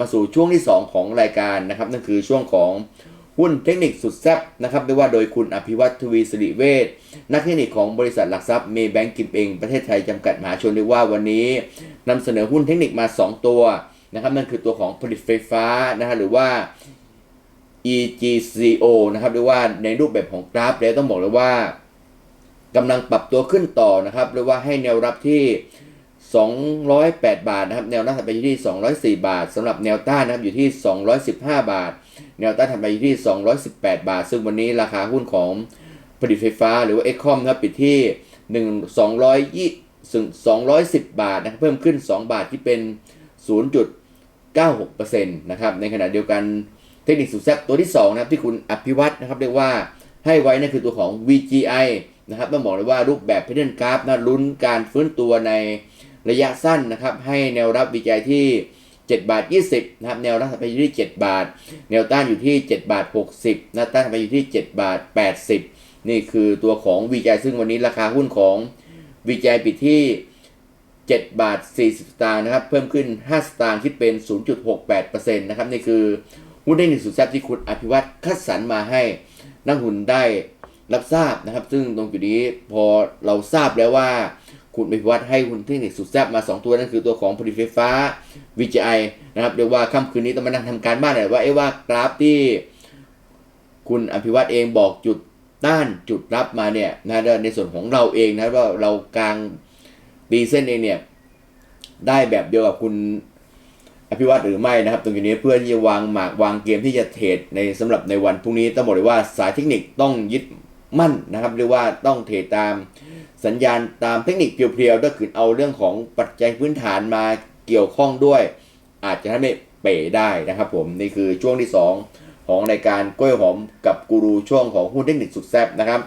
มาสู่ช่วงที่ 2 ของรายการนะครับ นั่นคือช่วงของหุ้นเทคนิคสุดแซ่บนะครับเรียกว่าโดยคุณอภิวัตทวีสิริเวชนักเทคนิคของบริษัทหลักทรัพย์เมย์แบงก์กิมเองประเทศไทยจำกัดมหาชนเรียว่าวันนี้นำเสนอหุ้นเทคนิคมา 2 ตัวนะครับนั่นคือตัวของผลิตไฟฟ้านะฮะหรือว่า EGCO นะครับเรียกว่าในรูปแบบของกราฟแล้วต้องบอกเลยว่ากำลังปรับตัวขึ้นต่อนะครับเรียกว่าให้แนวรับที่ 208 บาทนะครับ แนวรับถัดไปอยู่ที่ 204 บาทสำหรับแนวต้านนะครับอยู่ที่ 215 บาท แนวต้านถัดไปอยู่ที่ 218 บาท ซึ่งวันนี้ราคาหุ้นของผลิตไฟฟ้าหรือว่าเอ็กคอมนะครับปิดที่1 220ซึ่ง210 บาทนะครับเพิ่มขึ้น 2 บาทที่เป็น 0.96%นะครับในขณะเดียวกันเทคนิคสุดแซ่บตัวที่ 2 นะครับที่คุณอภิวัตนะครับเรียกว่าให้ไว้นั่นคือตัวของ VGI นะครับต้องบอกเลยว่ารูปแบบ pattern graph นะลุ้นการฟื้นตัวใน ระยะสั้นนะครับให้แนวรับ VGI ที่ 7 บาท 20นะครับแนวรับถัดไปอยู่ที่ 7 บาท แนวต้านอยู่ที่ 7 บาท 60แนวต้านถัดไปอยู่ที่ 7 บาท 80 นี่คือตัวของ VGI ซึ่งวันนี้ราคาหุ้นของ VGI ปิดที่7บาท 40 สตางค์นะครับ เพิ่มขึ้น 5 สตางค์คิดเป็น 0.68%นะครับ นี่คือหุ้นได้หนึ่งสุดแซ่บที่คุณอภิวัตคัดสรรมาให้นักหุ้นได้รับทราบนะครับ ซึ่งตรงจุดนี้พอเราทราบแล้วว่า คุณอภิวัตให้หุ้นเทคนิคสุดแซ่บมา 2 ตัวนั่นคือตัวของผลิตไฟฟ้า VGI นะครับเรียกว่าค่ำคืนนี้ต้องมานั่งทำการบ้านหน่อยว่าเอ๊ะว่ากราฟที่คุณอภิวัตเองบอกจุดต้านจุดรับมาเนี่ยนะในส่วนของเราเองนะว่าเรากลางตีเส้นเองเนี่ยได้แบบเดียวกับคุณอภิวัตหรือไม่นะครับตรงนี้เพื่อที่จะวางหมากวางเกมที่จะเทรดในสำหรับในวันพรุ่งนี้ต้องบอกเลยว่าสายเทคนิคต้องยึดมั่นนะครับเรียกว่าต้องเทรดตาม สัญญาณตามเทคนิคเพียวๆก็คือเอาเรื่องของปัจจัยพื้นฐานมาเกี่ยวข้องด้วย อาจจะทำให้เป๋ได้นะครับผมนี่คือช่วงที่ 2 ของรายการกล้วยหอมกับกูรูช่วงของหุ้นเทคนิคสุดแซ่บนะครับ